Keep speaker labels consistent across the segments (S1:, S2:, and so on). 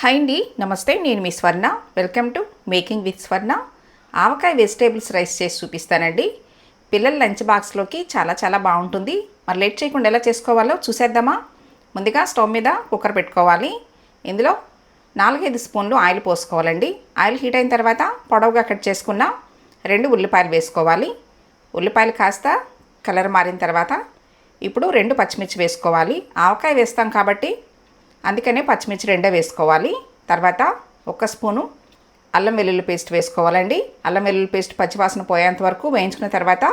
S1: Hi అండి నమస్తే నేను మీ Swarna. Welcome to making with Swarna avakaya vegetables rice చేసి చూపిస్తానండి. పిల్లల లంచ్ బాక్స్లోకి చాలా చాలా బాగుంటుంది. మరి లేట్ చేయకుండా ఎలా చేసుకోవాలో చూసేద్దామా? ముందుగా స్టవ్ మీద కుక్కర్ పెట్టుకోవాలి. ఇందులో నాలుగైదు స్పూన్లు ఆయిల్ పోసుకోవాలండి. ఆయిల్ హీట్ అయిన తర్వాత పొడవుగా కట్ చేసుకున్న రెండు ఉల్లిపాయలు వేసుకోవాలి. ఉల్లిపాయలు కాస్త కలర్ మారిన తర్వాత ఇప్పుడు రెండు పచ్చిమిర్చి వేసుకోవాలి. ఆవకాయ వేస్తాం కాబట్టి అందుకనే పచ్చిమిర్చి రెండే వేసుకోవాలి. తర్వాత ఒక స్పూను అల్లం వెల్లుల్లి పేస్ట్ వేసుకోవాలండి. అల్లం వెల్లుల్లి పేస్ట్ పచ్చివాసన పోయేంత వరకు వేయించుకున్న తర్వాత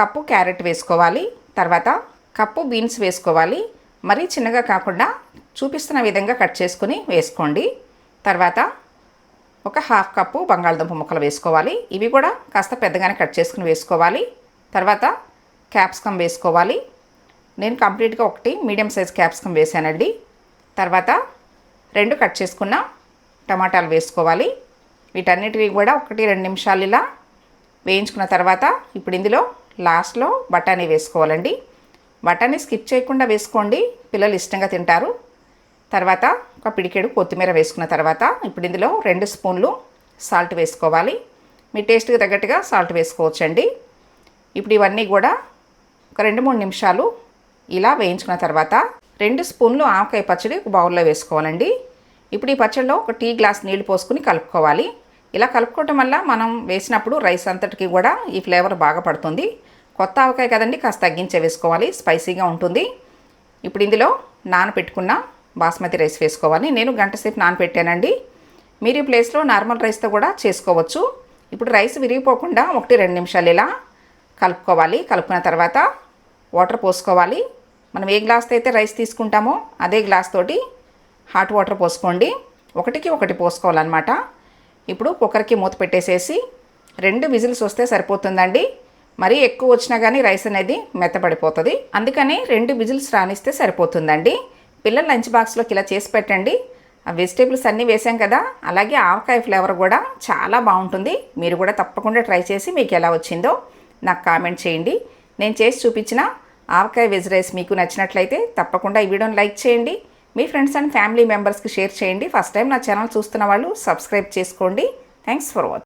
S1: కప్పు క్యారెట్ వేసుకోవాలి. తర్వాత కప్పు బీన్స్ వేసుకోవాలి. మరీ చిన్నగా కాకుండా చూపిస్తున్న విధంగా కట్ చేసుకుని వేసుకోండి. తర్వాత ఒక హాఫ్ కప్పు బంగాళదుంప ముక్కలు వేసుకోవాలి. ఇవి కూడా కాస్త పెద్దగానే కట్ చేసుకుని వేసుకోవాలి. తర్వాత క్యాప్సికమ్ వేసుకోవాలి. నేను కంప్లీట్గా ఒకటి మీడియం సైజ్ క్యాప్సికమ్ వేసానండి తర్వాత రెండు కట్ చేసుకున్న టమాటాలు వేసుకోవాలి. వీటన్నిటివి కూడా ఒకటి రెండు నిమిషాలు ఇలా వేయించుకున్న తర్వాత ఇప్పుడు ఇందులో లాస్ట్లో బఠానీ వేసుకోవాలండి. బఠానీ స్కిప్ చేయకుండా వేసుకోండి. పిల్లలు ఇష్టంగా తింటారు. తర్వాత ఒక పిడికెడు కొత్తిమీర వేసుకున్న తర్వాత ఇప్పుడు ఇందులో రెండు స్పూన్లు సాల్ట్ వేసుకోవాలి. మీ టేస్ట్కి తగ్గట్టుగా సాల్ట్ వేసుకోవచ్చండి. ఇప్పుడు ఇవన్నీ కూడా ఒక రెండు మూడు నిమిషాలు ఇలా వేయించుకున్న తర్వాత రెండు స్పూన్లు ఆవకాయ పచ్చడి ఒక బౌల్లో వేసుకోవాలండి. ఇప్పుడు ఈ పచ్చడిలో ఒక టీ గ్లాస్ నీళ్ళు పోసుకుని కలుపుకోవాలి. ఇలా కలుపుకోవటం వల్ల మనం వేసినప్పుడు రైస్ అంతటికి కూడా ఈ ఫ్లేవర్ బాగా పడుతుంది. కొత్త ఆవకాయ కదండి కాస్త తగ్గించే వేసుకోవాలి స్పైసీగా ఉంటుంది. ఇప్పుడు ఇందులో నానపెట్టుకున్న బాస్మతి రైస్ వేసుకోవాలి. నేను గంట సేపు నానపెట్టానండి. మీరు ఈ ప్లేస్లో నార్మల్ రైస్తో కూడా చేసుకోవచ్చు. ఇప్పుడు రైస్ విరిగిపోకుండా ఒకటి రెండు నిమిషాలు ఇలా కలుపుకోవాలి. కలుపుకున్న తర్వాత వాటర్ పోసుకోవాలి. మనం ఏ గ్లాస్తో అయితే రైస్ తీసుకుంటామో అదే గ్లాస్ తోటి హాట్ వాటర్ పోసుకోండి. ఒకటికి ఒకటి పోసుకోవాలన్నమాట. ఇప్పుడు కుక్కర్కి మూత పెట్టేసేసి రెండు విజిల్స్ వస్తే సరిపోతుందండి. మరీ ఎక్కువ వచ్చినా కానీ రైస్ అనేది మెత్తపడిపోతుంది. అందుకని రెండు విజిల్స్ రానిస్తే సరిపోతుందండి. పిల్లల లంచ్ బాక్స్లోకి ఇలా చేసి పెట్టండి. ఆ వెజిటేబుల్స్ అన్నీ వేసాం కదా అలాగే ఆవకాయ ఫ్లేవర్ కూడా చాలా బాగుంటుంది. మీరు కూడా తప్పకుండా ట్రై చేసి మీకు ఎలా వచ్చిందో నాకు కామెంట్ చేయండి. నేను చేసి చూపించిన ఆవకాయ వెజ్ రైస్ మీకు నచ్చినట్లయితే తప్పకుండా ఈ వీడియోని లైక్ చేయండి. మీ ఫ్రెండ్స్ అండ్ ఫ్యామిలీ మెంబర్స్కి షేర్ చేయండి. ఫస్ట్ టైం నా ఛానల్ చూస్తున్న వాళ్ళు సబ్స్క్రైబ్ చేసుకోండి. Thanks for watching